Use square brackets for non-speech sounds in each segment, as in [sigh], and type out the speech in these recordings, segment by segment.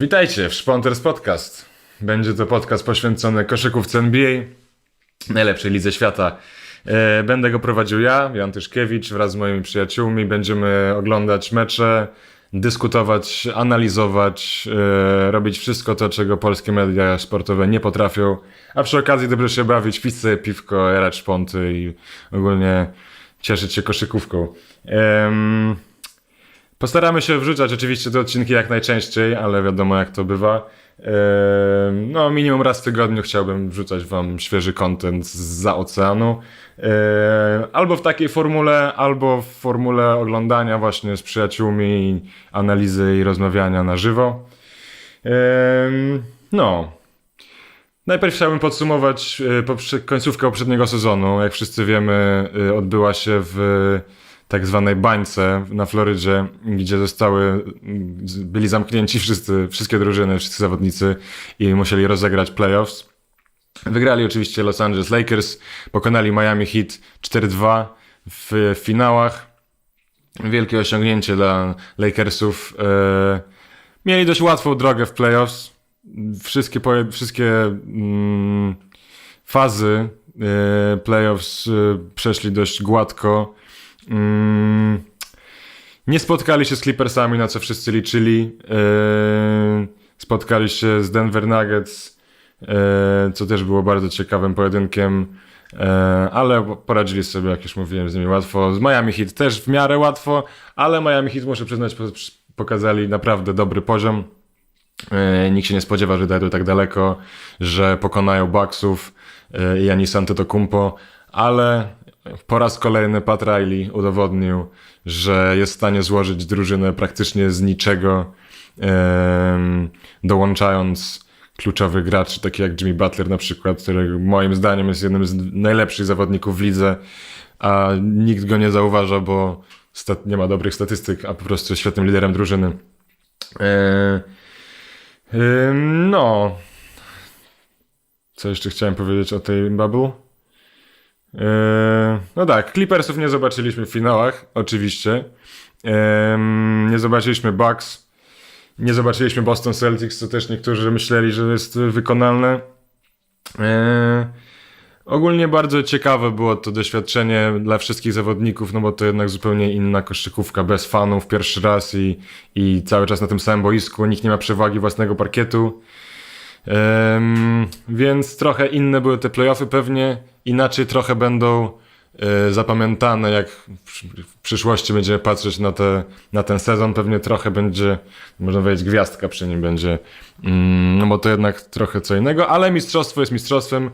Witajcie w Szponters Podcast. Będzie to podcast poświęcony koszykówce NBA, najlepszej lidze świata. E, Będę go prowadził ja, Jan Tyszkiewicz, wraz z moimi przyjaciółmi. Będziemy oglądać mecze, dyskutować, analizować, e, robić wszystko to, czego polskie media sportowe nie potrafią. A przy okazji dobrze się bawić, pić sobie piwko, jarać szponty i ogólnie cieszyć się koszykówką. Em, Postaramy się wrzucać oczywiście te odcinki jak najczęściej, ale wiadomo jak to bywa. Ehm, No, minimum raz w tygodniu chciałbym wrzucać wam świeży content za oceanu. Ehm, Albo w takiej formule, albo w formule oglądania właśnie z przyjaciółmi, analizy i rozmawiania na żywo. Ehm, No. Najpierw chciałbym podsumować e, końcówkę poprzedniego sezonu. Jak wszyscy wiemy, e, odbyła się w tak zwanej bańce na Florydzie, gdzie zostały, byli zamknięci wszyscy, wszystkie drużyny, wszyscy zawodnicy i musieli rozegrać playoffs. Wygrali oczywiście Los Angeles Lakers, pokonali Miami Heat 4-2 w finałach. Wielkie osiągnięcie dla Lakersów. E, Mieli dość łatwą drogę w playoffs. Wszystkie, wszystkie mm, fazy e, playoffs e, przeszli dość gładko. Mm, nie spotkali się z Clippersami, na co wszyscy liczyli. E, spotkali się z Denver Nuggets, e, co też było bardzo ciekawym pojedynkiem. E, ale poradzili sobie, jak już mówiłem, z nimi łatwo. Z Miami Heat też w miarę łatwo, ale Miami Heat, muszę przyznać, po- pokazali naprawdę dobry poziom. Nikt się nie spodziewa, że dojdą tak daleko, że pokonają Bucksów i Janis Antetokounmpo, ale po raz kolejny Pat Riley udowodnił, że jest w stanie złożyć drużynę praktycznie z niczego, dołączając kluczowych graczy, takich jak Jimmy Butler na przykład, który moim zdaniem jest jednym z najlepszych zawodników w lidze, a nikt go nie zauważa, bo nie ma dobrych statystyk, a po prostu jest świetnym liderem drużyny. E, No. Co jeszcze chciałem powiedzieć o tej bubble? Yy, No tak, Clippersów nie zobaczyliśmy w finałach, oczywiście. Ym, Nie zobaczyliśmy Bucks. Nie zobaczyliśmy Boston Celtics, co też niektórzy myśleli, że jest wykonalne. Yy, Ogólnie bardzo ciekawe było to doświadczenie dla wszystkich zawodników, no bo to jednak zupełnie inna koszykówka, bez fanów, pierwszy raz i, i cały czas na tym samym boisku, nikt nie ma przewagi własnego parkietu. Em, więc trochę inne były te playoffy pewnie, inaczej trochę będą e, zapamiętane, jak w, przy- w przyszłości będziemy patrzeć na, te, na ten sezon, pewnie trochę będzie, można powiedzieć, gwiazdka przy nim będzie, mm, no bo to jednak trochę co innego, ale mistrzostwo jest mistrzostwem.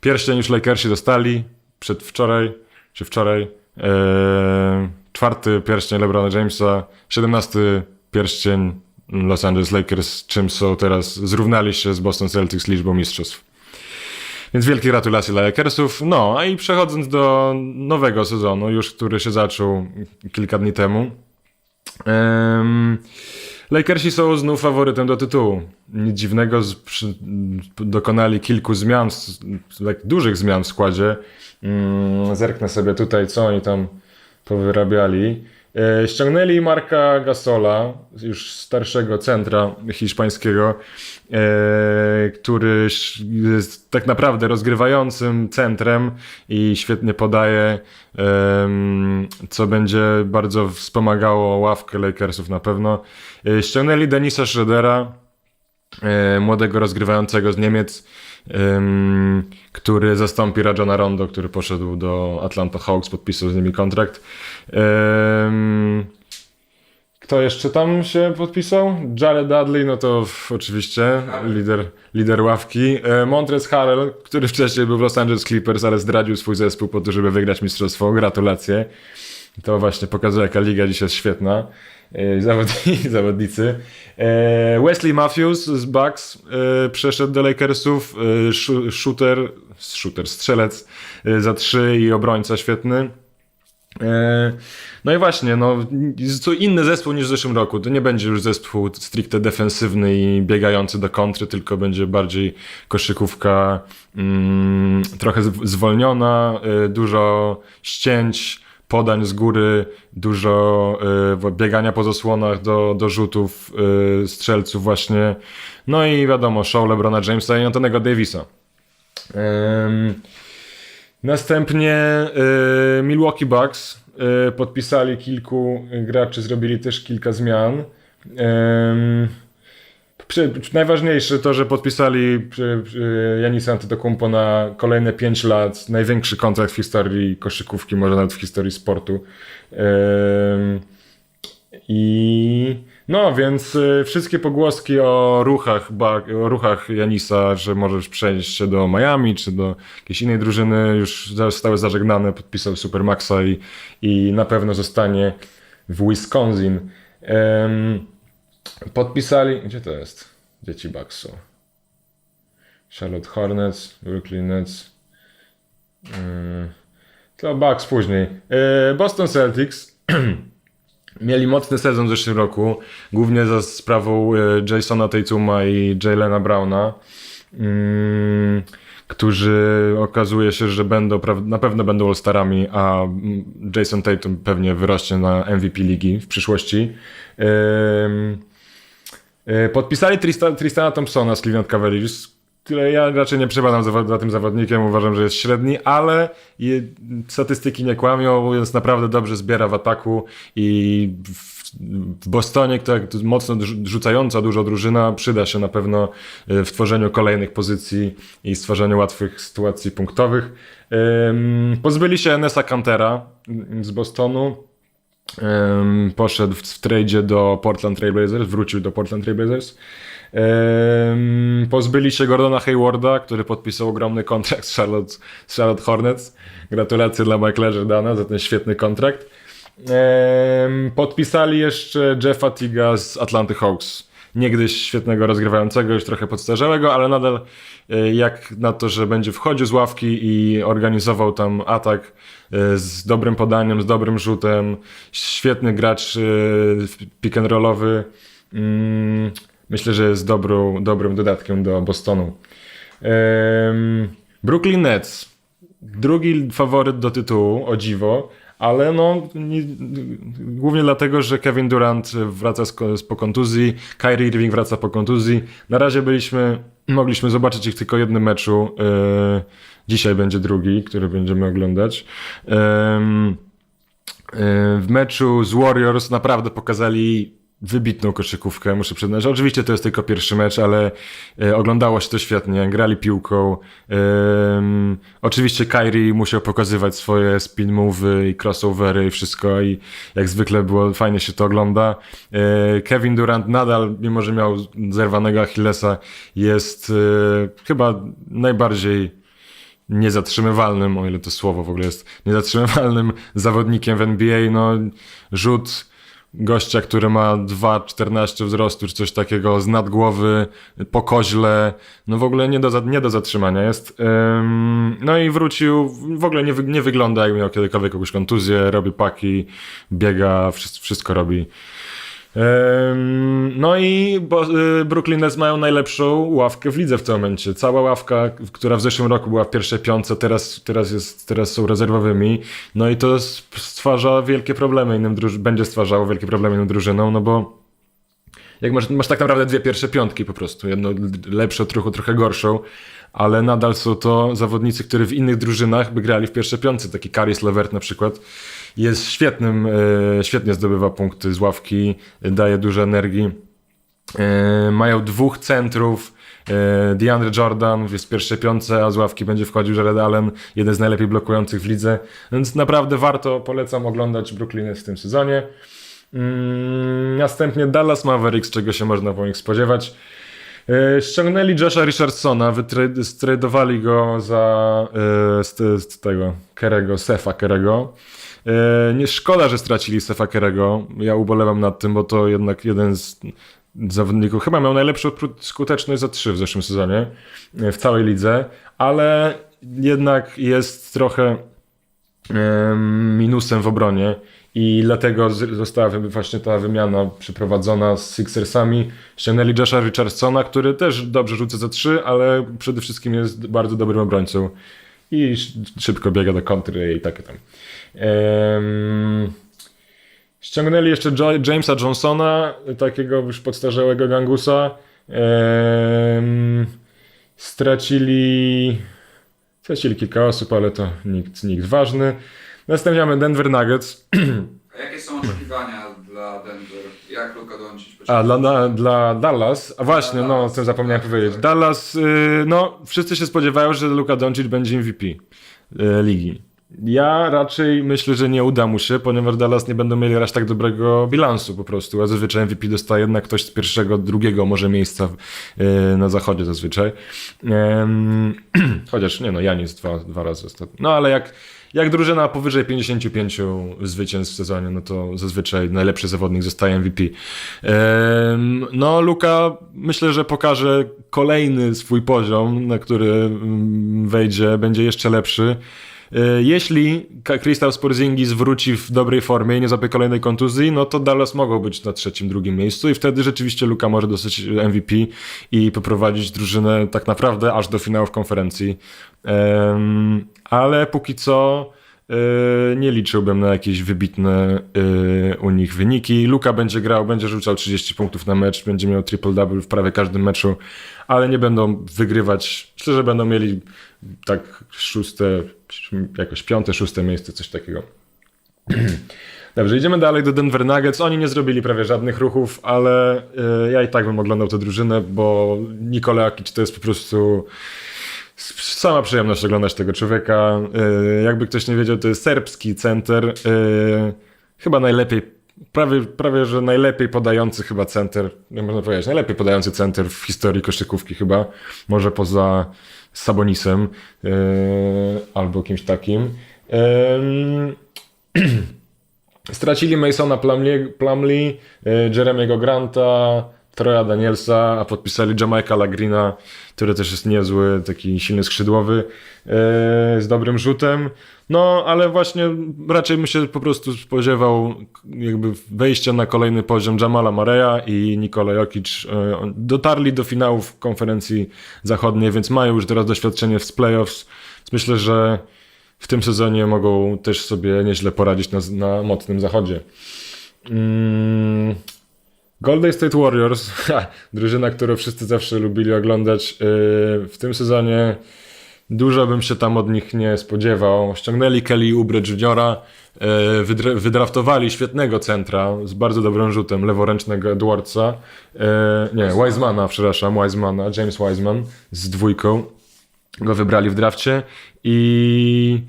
Pierścień już Lakersi dostali przedwczoraj, czy wczoraj. E, czwarty pierścień LeBrona Jamesa, 17 pierścień Los Angeles Lakers, czym są teraz, zrównali się z Boston Celtics liczbą mistrzostw. Więc wielkie gratulacje dla Lakersów. No, a i przechodząc do nowego sezonu, już który się zaczął kilka dni temu. Em, Lakersi są znów faworytem do tytułu. Nic dziwnego, z, przy, dokonali kilku zmian, s- tak dużych zmian w składzie. Mm, zerknę sobie tutaj, co oni tam powyrabiali. E, ściągnęli Marka Gasola, już starszego centra hiszpańskiego, e, który jest tak naprawdę rozgrywającym centrem i świetnie podaje, co będzie bardzo wspomagało ławkę Lakersów na pewno. E, ściągnęli Denisa Schroedera, młodego rozgrywającego z Niemiec, em, który zastąpi Rajona Rondo, który poszedł do Atlanta Hawks, podpisał z nimi kontrakt. Em, Kto jeszcze tam się podpisał? Jared Dudley, no to oczywiście lider, lider ławki. Montrezl Harrell, który wcześniej był w Los Angeles Clippers, ale zdradził swój zespół po to, żeby wygrać mistrzostwo. Gratulacje. To właśnie pokazuje, jaka liga dzisiaj jest świetna. E, Zawodni, [laughs] zawodnicy. E, Wesley Matthews z Bucks e, przeszedł do Lakersów. Shooter, shooter, strzelec za trzy i obrońca świetny. No i właśnie, no, to inny zespół niż w zeszłym roku. To nie będzie już zespół stricte defensywny i biegający do kontry, tylko będzie bardziej koszykówka mm, trochę zw- zwolniona, dużo ścięć, podań z góry, dużo y, biegania po zasłonach do, do rzutów y, strzelców właśnie. No i wiadomo, show LeBrona Jamesa i Antonego Davisa. Ym, Następnie y, Milwaukee Bucks y, podpisali kilku graczy, zrobili też kilka zmian. Ym, najważniejsze to, że podpisali przy, przy Antetokounmpo na kolejne 5 lat, największy kontrakt w historii koszykówki, może nawet w historii sportu. Ym, I no, więc y, wszystkie pogłoski o ruchach, o ruchach Janisa, że możesz przejść się do Miami czy do jakiejś innej drużyny, już zostały zażegnane. Podpisał Supermaxa i, i na pewno zostanie w Wisconsin. Em, podpisali. Gdzie to jest? Dzieci Bucks są. Charlotte Hornets, Brooklyn Nets. Yy, to Bucks później. Yy, Boston Celtics. [clears throat] Mieli mocny sezon w zeszłym roku, głównie za sprawą e, Jasona Tatuma i Jalena Browna, mm, którzy okazuje się, że będą, na pewno będą All-Starami, a mm, Jason Tatum pewnie wyrośnie na MVP ligi w przyszłości. E, Podpisali Trista, Tristana Thompsona z Cleveland Cavaliers, tyle ja raczej nie przepadam za, za tym zawodnikiem, uważam, że jest średni, ale je, statystyki nie kłamią, więc naprawdę dobrze zbiera w ataku i w, w Bostonie, która mocno rzucająca dużo drużyna, przyda się na pewno y, w tworzeniu kolejnych pozycji i stworzeniu łatwych sytuacji punktowych. Pozbyli się Nessa Cantera z Bostonu, Ym, poszedł w, w tradzie do Portland Trail Blazers, wrócił do Portland Trail Blazers. Ym, pozbyli się Gordona Haywarda, który podpisał ogromny kontrakt z Charlotte, z Charlotte Hornets. Gratulacje dla Michaela Jordana za ten świetny kontrakt. Ym, podpisali jeszcze Jeffa Tiga z Atlanty Hawks. Niegdyś świetnego rozgrywającego, już trochę podstarzałego, ale nadal y, jak na to, że będzie wchodził z ławki i organizował tam atak y, z dobrym podaniem, z dobrym rzutem. Świetny gracz y, pick and rollowy. Mm, Myślę, że jest dobrą, dobrym dodatkiem do Bostonu. Brooklyn Nets. Drugi faworyt do tytułu, o dziwo, ale no, nie, głównie dlatego, że Kevin Durant wraca z, z po kontuzji, Kyrie Irving wraca po kontuzji. Na razie byliśmy, mogliśmy zobaczyć ich tylko jednym meczu. E, dzisiaj będzie drugi, który będziemy oglądać. E, w meczu z Warriors naprawdę pokazali wybitną koszykówkę, muszę przyznać. Oczywiście to jest tylko pierwszy mecz, ale e, oglądało się to świetnie, grali piłką. Oczywiście Kyrie musiał pokazywać swoje spin move'y i crossovery i wszystko i jak zwykle było fajnie się to ogląda. E, Kevin Durant nadal, mimo że miał zerwanego Achillesa, jest e, chyba najbardziej niezatrzymywalnym, o ile to słowo w ogóle jest, niezatrzymywalnym zawodnikiem w NBA. No, rzut gościa, który ma 2,14 wzrostu, czy coś takiego, z nadgłowy, po koźle, no w ogóle nie do, nie do zatrzymania jest. Ym, no i wrócił, w ogóle nie, nie wygląda jakby miał kiedykolwiek jakąś kontuzję, robi paki, biega, wszystko, wszystko robi. No i y, Brooklyn Nets mają najlepszą ławkę w lidze w tym momencie. Cała ławka, która w zeszłym roku była w pierwszej piątce, teraz, teraz, jest, teraz są rezerwowymi. No i to stwarza wielkie problemy innym druż- będzie stwarzało wielkie problemy innym drużynom, no bo jak masz, masz tak naprawdę dwie pierwsze piątki po prostu, jedną lepszą, trochę, trochę gorszą, ale nadal są to zawodnicy, którzy w innych drużynach by grali w pierwsze piątce, taki Karis Levert na przykład, jest świetnym, e, świetnie zdobywa punkty z ławki, daje dużo energii. E, mają dwóch centrów, e, DeAndre Jordan jest w pierwszej piątce, a z ławki będzie wchodził Jared Allen, jeden z najlepiej blokujących w lidze, więc naprawdę warto, polecam oglądać Brooklyn w tym sezonie. Mm, Następnie Dallas Mavericks, czego się można po nich spodziewać. E, Ściągnęli Josha Richardsona, stradowali go za e, z, z tego Kerego, Sefa Kerego. E, Nie szkoda, że stracili Sefa Kerego. Ja ubolewam nad tym, bo to jednak jeden z zawodników, chyba miał najlepszą skuteczność za trzy w zeszłym sezonie w całej lidze, ale jednak jest trochę em, minusem w obronie i dlatego została właśnie ta wymiana przeprowadzona z Sixersami. Ściągnęli Josha Richardsona, który też dobrze rzuca za trzy, ale przede wszystkim jest bardzo dobrym obrońcą i sz- szybko biega do kontry i takie tam. Ściągnęli jeszcze Jamesa Johnsona, takiego już podstarzałego gangusa. Stracili, stracili kilka osób, ale to nikt, nikt ważny. Następnie mamy Denver Nuggets. A jakie są oczekiwania dla Denver? Jak Luka Doncic A, dla, dla, dla Dallas, a właśnie, no, o tym zapomniałem powiedzieć. Dallas, y, no, wszyscy się spodziewają, że Luka Doncic będzie MVP y, ligi. Ja raczej myślę, że nie uda mu się, ponieważ Dallas nie będą mieli aż tak dobrego bilansu po prostu, a zazwyczaj MVP dostaje jednak ktoś z pierwszego, drugiego może miejsca y, na zachodzie zazwyczaj. Em, [clears throat] chociaż nie no, Janis dwa, dwa razy ostatnio. No ale jak, jak drużyna powyżej 55 zwycięstw w sezonie, no to zazwyczaj najlepszy zawodnik zostaje MVP. No, Luka myślę, że pokaże kolejny swój poziom, na który mm, wejdzie, będzie jeszcze lepszy. E, Jeśli Kristaps Porzingis wróci w dobrej formie i nie zapie kolejnej kontuzji, no to Dallas mogą być na trzecim, drugim miejscu i wtedy rzeczywiście Luka może dostać MVP i poprowadzić drużynę tak naprawdę aż do finałów konferencji. Em, ale póki co nie liczyłbym na jakieś wybitne e, u nich wyniki. Luka będzie grał, będzie rzucał 30 punktów na mecz, będzie miał triple-double w prawie każdym meczu, ale nie będą wygrywać. Myślę, że będą mieli tak szóste, jakoś piąte, szóste miejsce, coś takiego. [clears throat] Dobrze, idziemy dalej do Denver Nuggets. Oni nie zrobili prawie żadnych ruchów, ale y, ja i tak bym oglądał tę drużynę, bo Nikola Jokic to jest po prostu sama przyjemność oglądać tego człowieka. Y, jakby ktoś nie wiedział, to jest serbski center. y, chyba najlepiej, prawie, prawie że najlepiej podający chyba center, nie można powiedzieć, najlepiej podający center w historii koszykówki chyba. Może poza Sabonisem y, albo kimś takim. [clears throat] Stracili Masona Plumlee, Plumlee Jeremiego Granta, Troya Danielsa, a podpisali Jamaica Lagrina, który też jest niezły, taki silny skrzydłowy y, z dobrym rzutem. No, ale właśnie raczej bym się po prostu spodziewał jakby wejścia na kolejny poziom Jamala Mareya i Nikola Jokic. Y, Dotarli do finałów konferencji zachodniej, więc mają już teraz doświadczenie z playoffs. Myślę, że w tym sezonie mogą też sobie nieźle poradzić na, na mocnym zachodzie. Mm, Golden State Warriors, [laughs] drużyna, którą wszyscy zawsze lubili oglądać, yy, w tym sezonie dużo bym się tam od nich nie spodziewał. Ściągnęli Kelly Oubre Juniora, yy, wydra- wydraftowali świetnego centra z bardzo dobrym rzutem, leworęcznego Edwardsa, yy, nie, Wisemana, przepraszam, Wisemana, James Wiseman z dwójką go wybrali w drafcie i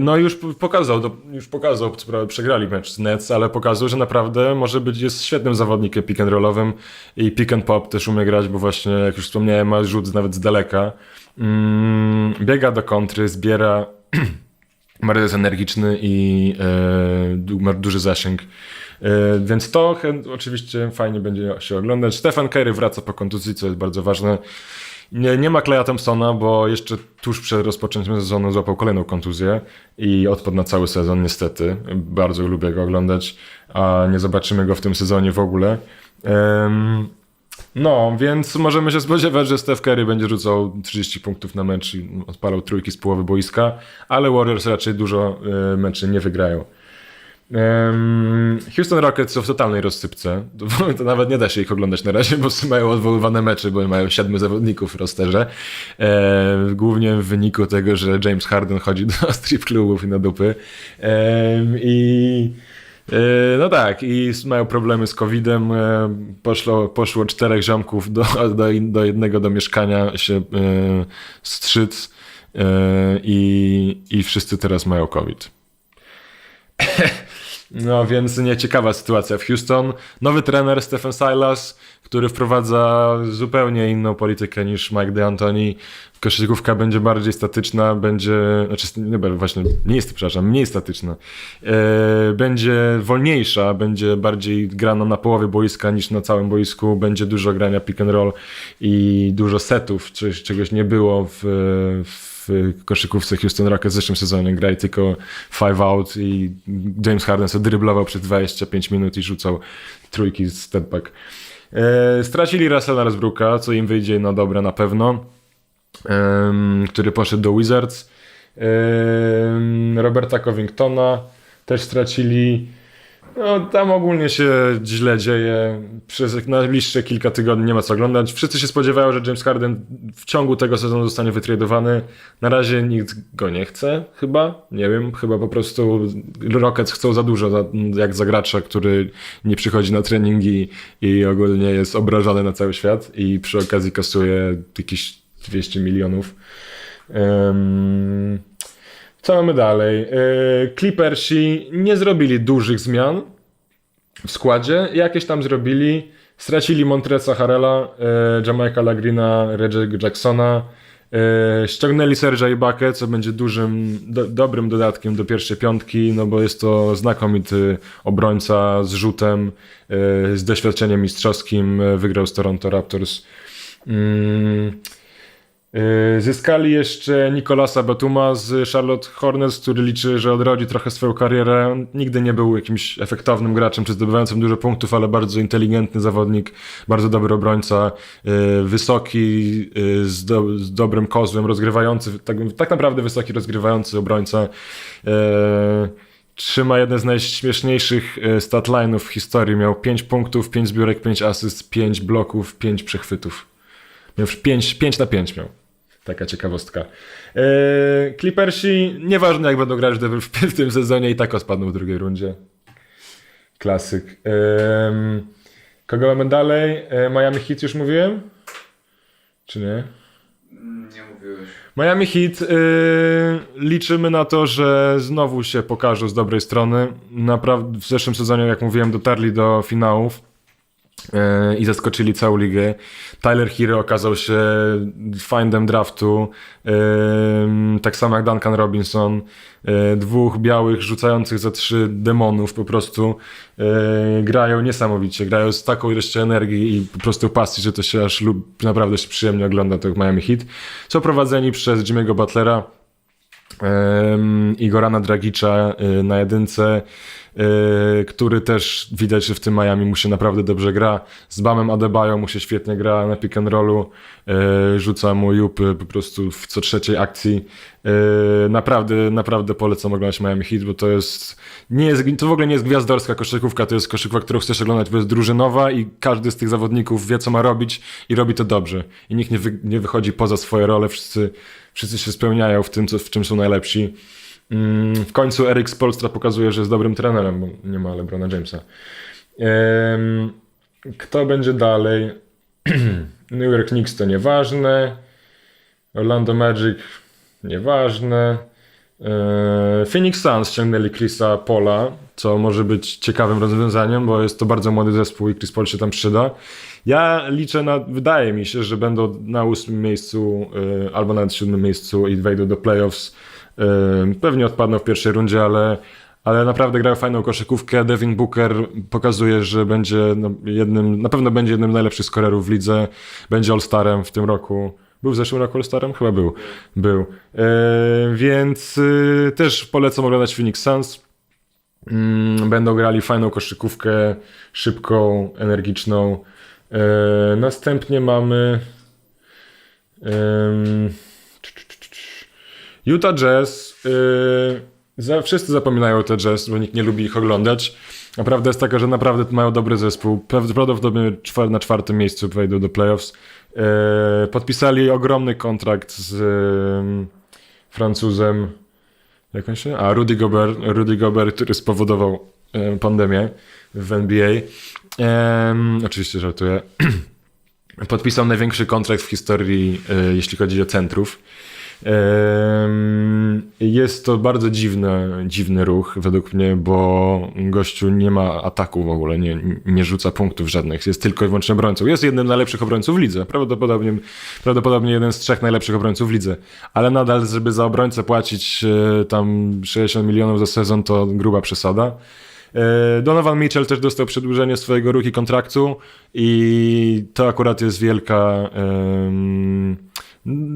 no już pokazał, już pokazał, przegrali mecz z Nets, ale pokazał, że naprawdę może być, jest świetnym zawodnikiem pick and rollowym i pick and pop też umie grać, bo właśnie jak już wspomniałem ma rzut nawet z daleka. Mm, biega do kontry, zbiera [clears throat] bardzo jest energiczny i e, ma duży zasięg. E, więc to oczywiście fajnie będzie się oglądać. Stefan Kerry wraca po kontuzji, co jest bardzo ważne. Nie, nie ma Kleja Thompsona, bo jeszcze tuż przed rozpoczęciem sezonu złapał kolejną kontuzję i odpadł na cały sezon niestety. Bardzo lubię go oglądać, a nie zobaczymy go w tym sezonie w ogóle. Em, no, więc możemy się spodziewać, że Steph Curry będzie rzucał 30 punktów na mecz i odpalał trójki z połowy boiska, ale Warriors raczej dużo y, meczy nie wygrają. Houston Rockets są w totalnej rozsypce. To, nawet nie da się ich oglądać na razie, bo mają odwoływane mecze, bo mają siedmiu zawodników w rosterze. Głównie w wyniku tego, że James Harden chodzi [laughs] do strip klubów i na dupy. I e, no tak, i mają problemy z COVID-em. E, Poszło, poszło czterech ziomków do, [laughs] do, do jednego do mieszkania się e, strzyc i, i wszyscy teraz mają COVID. [laughs] No więc nieciekawa sytuacja w Houston. Nowy trener Stephen Silas, który wprowadza zupełnie inną politykę niż Mike D'Antoni. Koszykówka będzie bardziej statyczna, będzie, znaczy nie, właśnie nie jest, przepraszam, mniej statyczna. E, będzie wolniejsza, będzie bardziej grana na połowie boiska niż na całym boisku, będzie dużo grania pick and roll i dużo setów, czegoś nie było w, w w koszykówce Houston Rockets w zeszłym sezonie grali tylko five out i James Harden sobie dryblował przez 25 minut i rzucał trójki z step back. E, stracili Russella Westbrooka, co im wyjdzie na dobre na pewno, który poszedł do Wizards. Roberta Covingtona też stracili. No, tam ogólnie się źle dzieje. Przez najbliższe kilka tygodni nie ma co oglądać. Wszyscy się spodziewają, że James Harden w ciągu tego sezonu zostanie wytradowany. Na razie nikt go nie chce, chyba. Nie wiem, chyba po prostu Rockets chcą za dużo, za, jak za gracza, który nie przychodzi na treningi i ogólnie jest obrażany na cały świat i przy okazji kasuje jakieś 200 milionów. Ym, co mamy dalej? Yy, Clippersi nie zrobili dużych zmian w składzie. Jakieś tam zrobili. Stracili Montresa Harrella, yy, Jamaica Lagrina, Reggie'ego Jacksona. Yy, ściągnęli Serge'a Ibaka, co będzie dużym, do, dobrym dodatkiem do pierwszej piątki, no bo jest to znakomity obrońca z rzutem, z doświadczeniem mistrzowskim. Wygrał z Toronto Raptors. Yy, Zyskali jeszcze Nikolasa Batuma z Charlotte Hornets, który liczy, że odrodzi trochę swoją karierę. Nigdy nie był jakimś efektownym graczem, czy zdobywającym dużo punktów, ale bardzo inteligentny zawodnik, bardzo dobry obrońca, yy, wysoki, yy, z, do, z dobrym kozłem, rozgrywający, tak, tak naprawdę wysoki rozgrywający obrońca. Trzyma jeden z najśmieszniejszych statline'ów w historii. Miał 5 punktów, 5 zbiórek, 5 asyst, 5 bloków, 5 przechwytów. Miał 5, 5 na 5 miał. Taka ciekawostka. Eee, Clippersi, nieważne jak będą grać w, tym sezonie, i tak spadną w drugiej rundzie. Klasyk. Ehm, kogo mamy dalej? E, Miami Heat już mówiłem? Czy nie? Nie mówiłeś. Miami Heat y, liczymy na to, że znowu się pokażą z dobrej strony. Naprawdę w zeszłym sezonie, jak mówiłem, dotarli do finałów i zaskoczyli całą ligę. Tyler Hero okazał się findem draftu, tak samo jak Duncan Robinson. Y, dwóch białych rzucających za trzy demonów po prostu y, grają niesamowicie, grają z taką ilością energii i po prostu pasji, że to się aż lub, naprawdę się przyjemnie ogląda tych Miami Heat. Są prowadzeni przez Jimmy'ego Butlera, Ym, i Gorana Dragicza na jedynce, który też widać, że w tym Miami mu się naprawdę dobrze gra. Z Bamem Adebayo mu się świetnie gra na pick and rollu, y, rzuca mu jupy po prostu w co trzeciej akcji. Y, Naprawdę, naprawdę polecam oglądać Miami Heat, bo to jest, nie jest, to w ogóle nie jest gwiazdorska koszykówka, to jest koszykówka, którą chcesz oglądać, bo jest drużynowa i każdy z tych zawodników wie, co ma robić i robi to dobrze. I nikt nie, wy, nie wychodzi poza swoje role, wszyscy, wszyscy się spełniają w tym, co, w czym są najlepsi. Mm, W końcu Eric Spolstra pokazuje, że jest dobrym trenerem, bo nie ma LeBrona Jamesa. Kto będzie dalej? [clears throat] New York Knicks to nieważne. Orlando Magic nieważne. Eee, Phoenix Suns ściągnęli Chrisa Pola, co może być ciekawym rozwiązaniem, bo jest to bardzo młody zespół i Chris Paul się tam przyda. Ja liczę na, wydaje mi się, że będą na ósmym miejscu e, albo nawet siódmym miejscu i wejdą do playoffs. Pewnie odpadną w pierwszej rundzie, ale, ale naprawdę grają fajną koszykówkę. Devin Booker pokazuje, że będzie no, jednym, na pewno będzie jednym z najlepszych skorerów w lidze. Będzie All-Starem w tym roku. Był w zeszłym roku All-Starem? Chyba był. Był. Więc e, też polecam oglądać Phoenix Suns. Będą grali fajną koszykówkę, szybką, energiczną. Następnie mamy em, Utah Jazz. za, wszyscy zapominają te Jazz, bo nikt nie lubi ich oglądać. A prawda jest taka, że naprawdę mają dobry zespół. Prawdopodobnie czwar- na czwartym miejscu wejdą do playoffs. E, podpisali ogromny kontrakt z em, Francuzem. Jak on się? A, Rudy Gobert, Rudy Gobert, który spowodował e, pandemię w NBA. Em, oczywiście żartuję. [clears throat] Podpisał największy kontrakt w historii, e, jeśli chodzi o centrów. Jest to bardzo dziwny, dziwny ruch według mnie, bo gościu nie ma ataku w ogóle, nie, nie rzuca punktów żadnych, jest tylko i wyłącznie obrońcą. Jest jednym z najlepszych obrońców w lidze, prawdopodobnie, prawdopodobnie jeden z trzech najlepszych obrońców w lidze, ale nadal, żeby za obrońcę płacić e, tam 60 milionów za sezon, to gruba przesada. E, Donovan Mitchell też dostał przedłużenie swojego rookie kontraktu i to akurat jest wielka, No,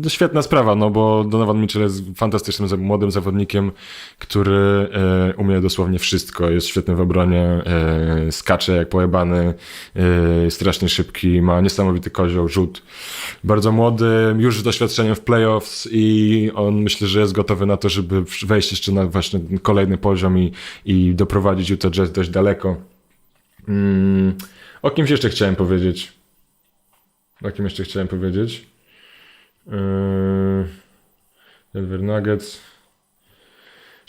Świetna sprawa, no bo Donovan Mitchell jest fantastycznym młodym zawodnikiem, który e, umie dosłownie wszystko. Jest świetny w obronie, e, skacze jak pojebany, e, strasznie szybki, ma niesamowity kozioł, rzut. Bardzo młody, już z doświadczeniem w playoffs i on myślę, że jest gotowy na to, żeby wejść jeszcze na właśnie kolejny poziom i, i doprowadzić Utah Jazz dość daleko. Mm, o kimś jeszcze chciałem powiedzieć. O kim jeszcze chciałem powiedzieć? Yy, Denver Nuggets.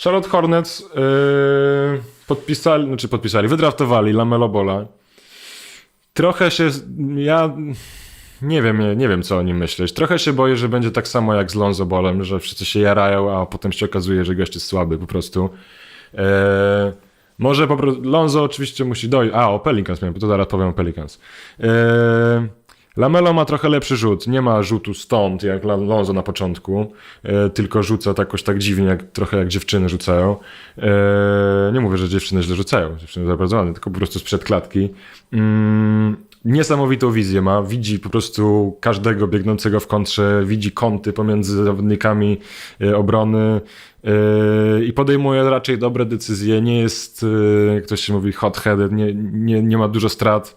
Charlotte Hornets yy, podpisali, znaczy podpisali, wydraftowali Lamelo Bola. Trochę się, ja nie wiem, nie, wiem co o nim myśleć. Trochę się boję, że będzie tak samo jak z Lonzo Bolem, że wszyscy się jarają, a potem się okazuje, że gość jest słaby po prostu. Yy, może po prostu, Lonzo oczywiście musi dojść, a o Pelicans miałem, to zaraz powiem o Pelicans. Yy, Lamelo ma trochę lepszy rzut. Nie ma rzutu stąd, jak Lonzo na początku, e, tylko rzuca tak jakoś tak dziwnie, jak, trochę jak dziewczyny rzucają. E, nie mówię, że dziewczyny źle rzucają, dziewczyny bardzo ładne, tylko po prostu sprzed klatki. Mm, niesamowitą wizję ma. Widzi po prostu każdego biegnącego w kontrze, widzi kąty pomiędzy zawodnikami e, obrony i podejmuje raczej dobre decyzje. Nie jest, jak ktoś się mówi, hot-headed, nie, nie, nie ma dużo strat.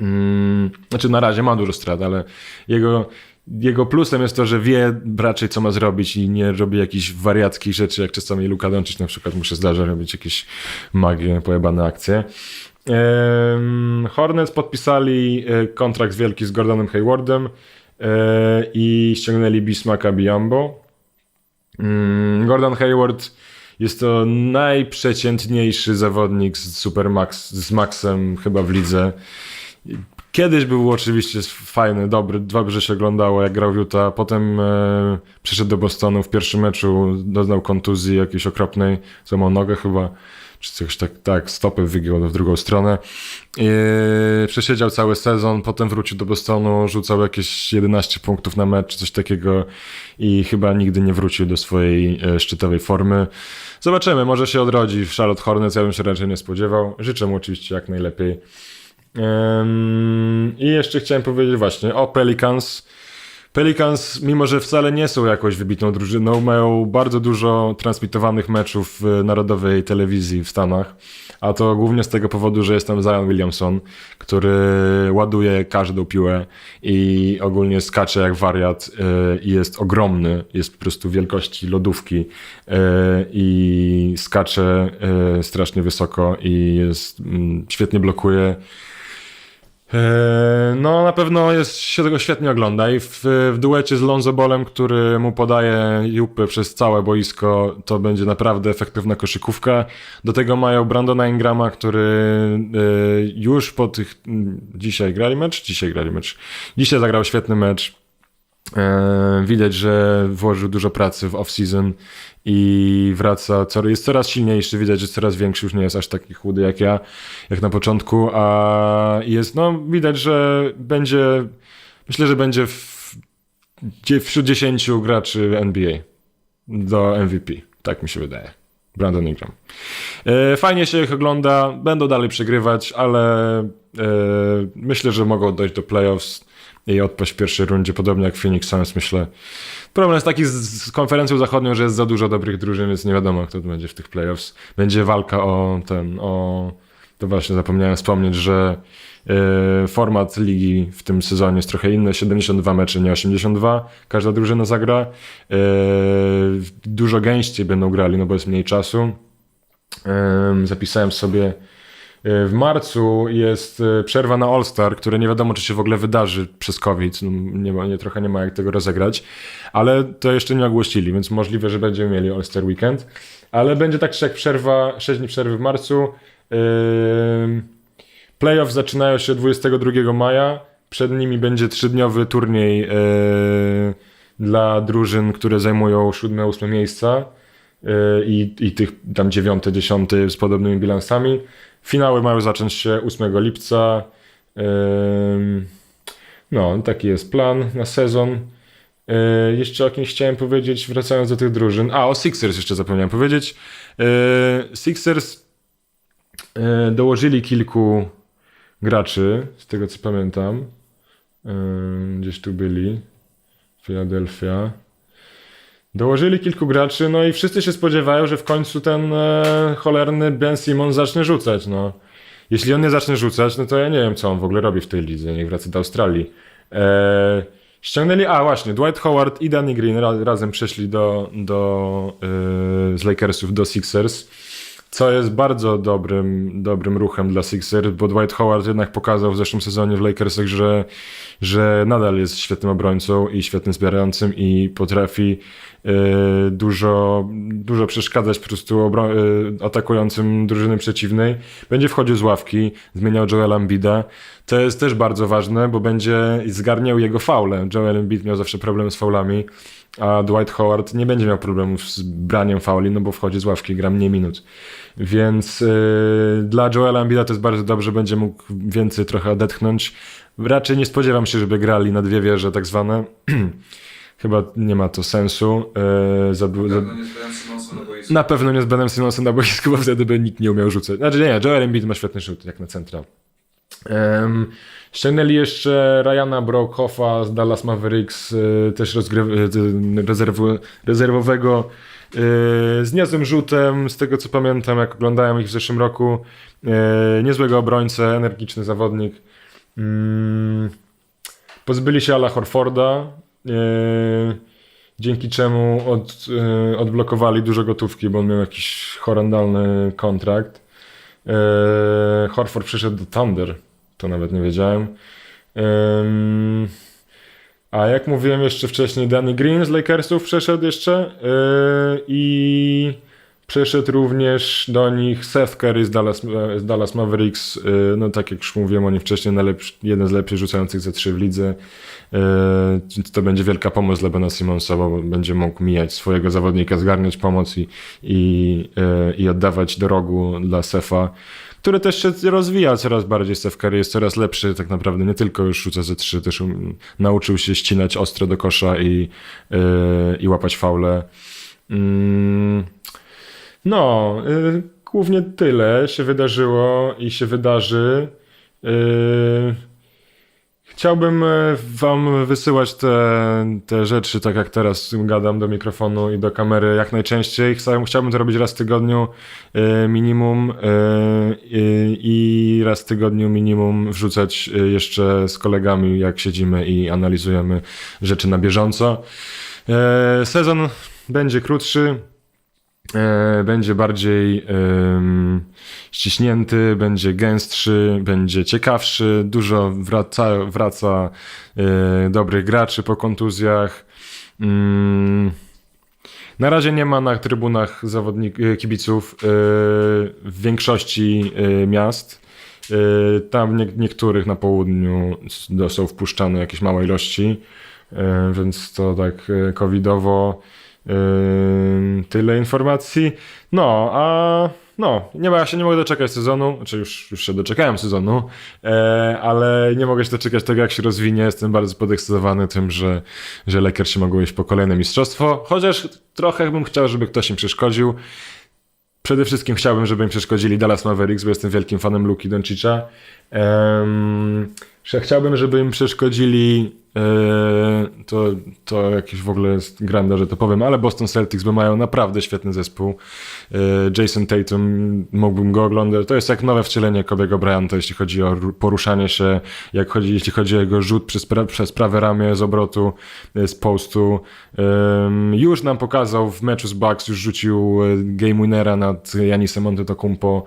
Mm, znaczy na razie ma dużo strat, ale jego, jego plusem jest to, że wie raczej co ma zrobić i nie robi jakichś wariackich rzeczy, jak czasami Luka Doncic na przykład mu się zdarza robić jakieś magie, pojebane akcje. Hornets podpisali e, kontrakt wielki z Gordonem Haywardem e, i ściągnęli Bismaka Biambo. Mm, Gordon Hayward jest to najprzeciętniejszy zawodnik z Supermax, z Maxem chyba w lidze. Kiedyś był oczywiście fajny, dobry, dobrze się oglądało jak grał Utah, potem e, przyszedł do Bostonu w pierwszym meczu, doznał kontuzji jakiejś okropnej, złamał nogę chyba, czy coś tak, tak stopy wygiął w drugą stronę. E, przesiedział cały sezon, potem wrócił do Bostonu, rzucał jakieś 11 punktów na mecz, coś takiego i chyba nigdy nie wrócił do swojej e, szczytowej formy. Zobaczymy, może się odrodzi w Charlotte Hornets, ja bym się raczej nie spodziewał. Życzę mu oczywiście jak najlepiej. I jeszcze chciałem powiedzieć właśnie o Pelicans. Pelicans, mimo że wcale nie są jakąś wybitną drużyną, mają bardzo dużo transmitowanych meczów w narodowej telewizji w Stanach. A to głównie z tego powodu, że jest tam Zion Williamson, który ładuje każdą piłę i ogólnie skacze jak wariat yy, i jest ogromny, jest po prostu wielkości lodówki yy, i skacze yy, strasznie wysoko i jest, mm, świetnie blokuje. Eee, No, na pewno jest, się tego świetnie ogląda i w, w duecie z Lonzo Bolem, który mu podaje jupy przez całe boisko, to będzie naprawdę efektywna koszykówka. Do tego mają Brandona Ingrama, który e, już po tych... Dzisiaj grali mecz? Dzisiaj grali mecz. Dzisiaj zagrał świetny mecz. E, Widać, że włożył dużo pracy w off-season i wraca, jest coraz silniejszy, widać, że coraz większy, już nie jest aż taki chudy jak ja, jak na początku, a jest, no widać, że będzie, myślę, że będzie w, wśród 10 graczy NBA do MVP, tak mi się wydaje. Brandon Ingram. E, Fajnie się ich ogląda, będą dalej przegrywać, ale e, myślę, że mogą dojść do playoffs i odpaść w pierwszej rundzie, podobnie jak Phoenix Suns, myślę. Problem jest taki z, z konferencją zachodnią, że jest za dużo dobrych drużyn, więc nie wiadomo, kto tu będzie w tych playoffs. Będzie walka o ten, o... To właśnie zapomniałem wspomnieć, że e, format ligi w tym sezonie jest trochę inny. 72 mecze, nie 82. Każda drużyna zagra. E, dużo gęściej będą grali, no bo jest mniej czasu. Em, Zapisałem sobie w marcu jest e, przerwa na All-Star, które nie wiadomo, czy się w ogóle wydarzy przez COVID. No, nie ma, nie, trochę nie ma jak tego rozegrać, ale to jeszcze nie ogłosili, więc możliwe, że będziemy mieli All-Star Weekend. Ale będzie tak czy jak przerwa, 6 dni przerwy w marcu. Playoff zaczynają się 22 maja. Przed nimi będzie trzydniowy turniej yy, dla drużyn, które zajmują 7-8 miejsca i, i tych tam 9, 10 z podobnymi bilansami. Finały mają zacząć się 8 lipca. No, taki jest plan na sezon. Yy, jeszcze o kimś chciałem powiedzieć, wracając do tych drużyn. A, o Sixers jeszcze zapomniałem powiedzieć. Yy, Sixers dołożyli kilku graczy, z tego co pamiętam. Gdzieś tu byli. Philadelphia. Dołożyli kilku graczy, no i wszyscy się spodziewają, że w końcu ten e, cholerny Ben Simmons zacznie rzucać, no. Jeśli on nie zacznie rzucać, no to ja nie wiem, co on w ogóle robi w tej lidze, niech wraca do Australii. E, ściągnęli, a właśnie, Dwight Howard i Danny Green ra, razem przeszli do, do, e, z Lakersów do Sixers, co jest bardzo dobrym, dobrym ruchem dla Sixers, bo Dwight Howard jednak pokazał w zeszłym sezonie w Lakersach, że, że nadal jest świetnym obrońcą i świetnym zbierającym i potrafi e, dużo, dużo przeszkadzać po prostu e, atakującym drużyny przeciwnej. Będzie wchodził z ławki, zmieniał Joela Embida. To jest też bardzo ważne, bo będzie zgarniał jego faule. Joel Embiid miał zawsze problem z faulami, a Dwight Howard nie będzie miał problemów z braniem fauli, no bo wchodzi z ławki, gra mniej minut. Więc e, dla Joela Embida to jest bardzo dobrze, będzie mógł więcej trochę odetchnąć. Raczej nie spodziewam się, żeby grali na dwie wieże tak zwane. [clears throat] Chyba nie ma to sensu. E, za, du- za, Pewno na na pewno nie z Benem Simonsem na boisku, bo wtedy by nikt nie umiał rzucać. Znaczy nie, Joel Embiid ma świetny rzut, jak na centra. Um, ściągnęli jeszcze Ryana Brockhoffa z Dallas Mavericks, y, też y, rezerwu- rezerwowego y, z niezłym rzutem, z tego co pamiętam, jak oglądałem ich w zeszłym roku. Niezłego obrońcę, energiczny zawodnik. Mm, pozbyli się Ala Horforda, dzięki czemu od, odblokowali dużo gotówki, bo on miał jakiś horrendalny kontrakt. Horford przyszedł do Thunder, to nawet nie wiedziałem. Em, a jak mówiłem jeszcze wcześniej, Danny Green z Lakersów przeszedł jeszcze eee, i przeszedł również do nich Seth Curry z Dallas, e, z Dallas Mavericks. Eee, no tak jak już mówiłem o nim wcześniej, jeden z lepszych rzucających ze trzy w lidze. Więc to będzie wielka pomoc dla Bena Simonsa, bo będzie mógł mijać swojego zawodnika, zgarniać pomoc i, i, e, i oddawać do rogu dla Sefa, który też się rozwija coraz bardziej. Seth Curry jest coraz lepszy tak naprawdę, nie tylko już rzuca ze trzy, też um, nauczył się ścinać ostro do kosza i, e, i łapać faule. Mm, no, y, głównie tyle się wydarzyło i się wydarzy. Y, Chciałbym e, wam wysyłać te, te rzeczy, tak jak teraz gadam do mikrofonu i do kamery jak najczęściej. Chciałbym to robić raz w tygodniu e, minimum e, i- raz w tygodniu minimum wrzucać jeszcze z kolegami, jak siedzimy i analizujemy rzeczy na bieżąco. Sezon będzie krótszy, będzie bardziej em, ściśnięty, będzie gęstszy, będzie ciekawszy, dużo wraca, wraca e, dobrych graczy po kontuzjach. Mm, na razie nie ma na trybunach zawodnik, e, kibiców e, w większości e, miast. E, Tam nie, niektórych na południu są wpuszczane jakieś małe ilości, e, więc to tak e, covidowo e, tyle informacji. No, a no, nie ma, ja się nie mogę doczekać sezonu, znaczy już, już się doczekałem sezonu, e, ale nie mogę się doczekać tego, jak się rozwinie. Jestem bardzo podekscytowany tym, że, że Lakers się mogą iść po kolejne mistrzostwo, chociaż trochę bym chciał, żeby ktoś im przeszkodził. Przede wszystkim chciałbym, żeby im przeszkodzili Dallas Mavericks, bo jestem wielkim fanem Luki Doncicza. Chciałbym, żeby im przeszkodzili to, to jakiś w ogóle jest granda, że to powiem, ale Boston Celtics, bo mają naprawdę świetny zespół. E, Jason Tatum, mógłbym go oglądać. To jest jak nowe wcielenie Kobiego Bryanta, jeśli chodzi o ru- poruszanie się, jak chodzi, jeśli chodzi o jego rzut przez, pra, przez prawe ramię z obrotu, e, z postu. Em, już nam pokazał w meczu z Bucks, już rzucił e, game winnera nad Janisem Antetokounmpo.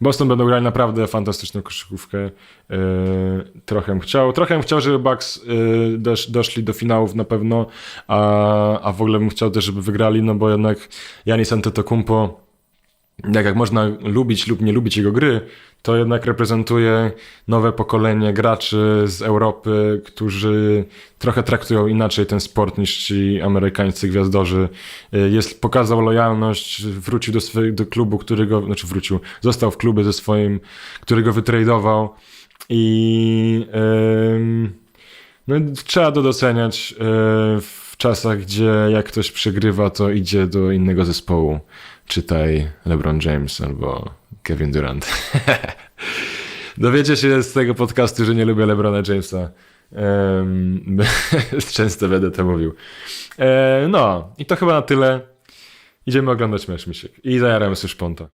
Boston będą grali naprawdę fantastyczną koszykówkę. E, trochę chciał, trochę chciał, żeby Bucks e, dosz, doszli do finałów na pewno, a, a w ogóle bym chciał też, żeby wygrali, no bo jednak Janis Antetokounmpo jak, jak można lubić lub nie lubić jego gry, to jednak reprezentuje nowe pokolenie graczy z Europy, którzy trochę traktują inaczej ten sport niż ci amerykańscy gwiazdorzy. Y, Jest, pokazał lojalność, wrócił do swojego do klubu, którego, znaczy wrócił, został w klubie ze swoim, który go wytradował i ym, no, trzeba to doceniać y, w czasach, gdzie jak ktoś przegrywa, to idzie do innego zespołu. Czytaj LeBron James albo Kevin Durant. [laughs] Dowiecie się z tego podcastu, że nie lubię LeBrona Jamesa. [laughs] Często będę to mówił. E, no, i to chyba na tyle. Idziemy oglądać mecz, Misiek. I zajaramy sobie szponta.